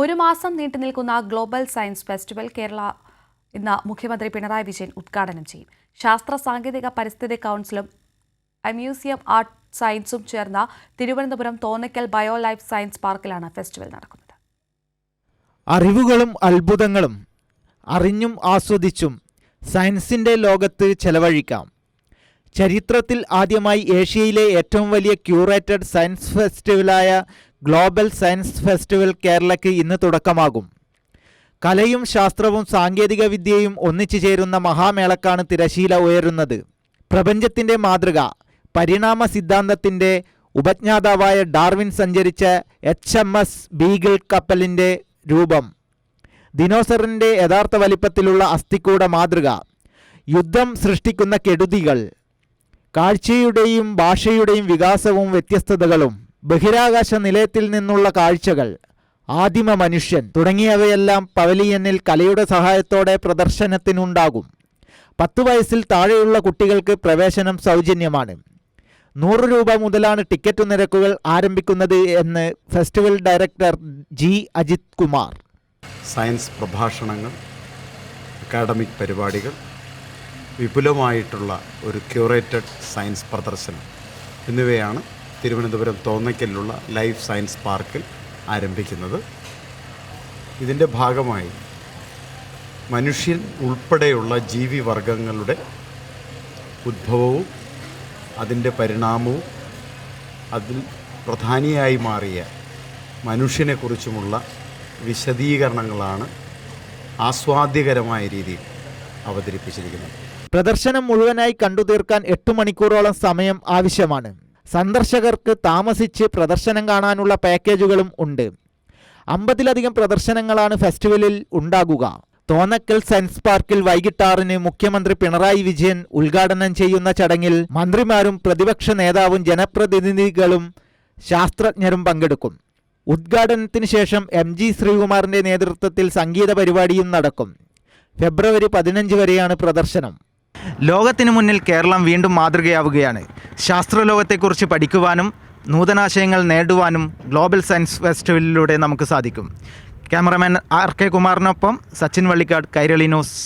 ഒരു മാസം നീണ്ടു നിൽക്കുന്ന ഗ്ലോബൽ സയൻസ് ഫെസ്റ്റിവൽ കേരള ഇന്ന് മുഖ്യമന്ത്രി പിണറായി വിജയൻ ഉദ്ഘാടനം ചെയ്യും. ശാസ്ത്ര സാങ്കേതിക പരിസ്ഥിതി കൗൺസിലും മ്യൂസിയം ആർട്ട് സയൻസും ചേർന്ന Thiruvananthapuram Thonnakkal bio life science പാർക്കിലാണ് festival നടക്കുന്നത്. അറിവുകളും അത്ഭുതങ്ങളും അറിഞ്ഞും ആസ്വദിച്ചും സയൻസിന്റെ ലോകത്ത് ചെലവഴിക്കാം. ചരിത്രത്തിൽ ആദ്യമായി ഏഷ്യയിലെ ഏറ്റവും വലിയ ക്യൂറേറ്റഡ് സയൻസ് ഫെസ്റ്റിവലായ ഗ്ലോബൽ സയൻസ് ഫെസ്റ്റിവൽ കേരളയ്ക്ക് ഇന്ന് തുടക്കമാകും. കലയും ശാസ്ത്രവും സാങ്കേതിക വിദ്യയും ഒന്നിച്ചു ചേരുന്ന മഹാമേളക്കാണ് തിരശീല ഉയരുന്നത്. പ്രപഞ്ചത്തിന്റെ മാതൃക പരിണാമ സിദ്ധാന്തത്തിന്റെ ഉപജ്ഞാതാവായ ഡാർവിൻ സഞ്ചരിച്ച എച്ച് എം എസ് ബീഗിൾ കപ്പലിന്റെ രൂപം. ദിനോസറിന്റെ യഥാർത്ഥ വലിപ്പത്തിലുള്ള അസ്ഥിക്കൂട മാതൃക യുദ്ധം സൃഷ്ടിക്കുന്ന കെടുതികൾ. കാഴ്ചയുടെയും ഭാഷയുടെയും വികാസവും വ്യത്യസ്തതകളും. ബഹിരാകാശ നിലയത്തിൽ നിന്നുള്ള കാഴ്ചകൾ ആദിമ മനുഷ്യൻ തുടങ്ങിയവയെല്ലാം പവലിയനിൽ കലയുടെ സഹായത്തോടെ പ്രദർശനത്തിനുണ്ടാകും. പത്ത് വയസ്സിൽ താഴെയുള്ള കുട്ടികൾക്ക് പ്രവേശനം സൗജന്യമാണ്. നൂറ് രൂപ മുതലാണ് ടിക്കറ്റ് നിരക്കുകൾ ആരംഭിക്കുന്നത് എന്ന് festival director G. Ajith Kumar. Science പ്രഭാഷണങ്ങൾ അക്കാഡമിക് പരിപാടികൾ വിപുലമായിട്ടുള്ള ഒരു ക്യൂറേറ്റഡ് സയൻസ് പ്രദർശനം എന്നിവയാണ് തിരുവനന്തപുരം തോന്നയ്ക്കലിലുള്ള ലൈഫ് സയൻസ് പാർക്കിൽ ആരംഭിക്കുന്നത്. ഇതിന്റെ ഭാഗമായി മനുഷ്യൻ ഉൾപ്പെടെയുള്ള ജീവിവർഗങ്ങളുടെ ഉദ്ഭവവും അതിന്റെ പരിണാമവും അതിൽ പ്രധാനിയായി മാറിയ മനുഷ്യനെക്കുറിച്ചുമുള്ള വിശദീകരണങ്ങളാണ് ആസ്വാദ്യകരമായ രീതിയിൽ അവതരിപ്പിച്ചിരിക്കുന്നത്. പ്രദർശനം മുഴുവനായി കണ്ടു തീർക്കാൻ എട്ട് മണിക്കൂറോളം സമയം ആവശ്യമാണ്. സന്ദർശകർക്ക് താമസിച്ച് പ്രദർശനം കാണാനുള്ള പാക്കേജുകളും ഉണ്ട്. അമ്പതിലധികം പ്രദർശനങ്ങളാണ് ഫെസ്റ്റിവലിൽ ഉണ്ടാകുക. തോന്നക്കൽ സയൻസ് പാർക്കിൽ വൈകിട്ട് ആറിന് മുഖ്യമന്ത്രി പിണറായി വിജയൻ ഉദ്ഘാടനം ചെയ്യുന്ന ചടങ്ങിൽ മന്ത്രിമാരും പ്രതിപക്ഷ നേതാവും ജനപ്രതിനിധികളും ശാസ്ത്രജ്ഞരും പങ്കെടുക്കും. ഉദ്ഘാടനത്തിന് ശേഷം എം ജി ശ്രീകുമാറിന്റെ നേതൃത്വത്തിൽ സംഗീത പരിപാടിയും നടക്കും. ഫെബ്രുവരി പതിനഞ്ച് വരെയാണ് പ്രദർശനം. ലോകത്തിനു മുന്നിൽ കേരളം വീണ്ടും മാതൃകയാവുകയാണ്. ശാസ്ത്രലോകത്തെക്കുറിച്ച് പഠിക്കുവാനും നൂതനാശയങ്ങൾ നേടുവാനും ഗ്ലോബൽ സയൻസ് ഫെസ്റ്റിവലിലൂടെ നമുക്ക് സാധിക്കും. ക്യാമറമാൻ ആർ കെ കുമാറിനൊപ്പം സച്ചിൻ വള്ളിക്കാട് കൈരളി ന്യൂസ്.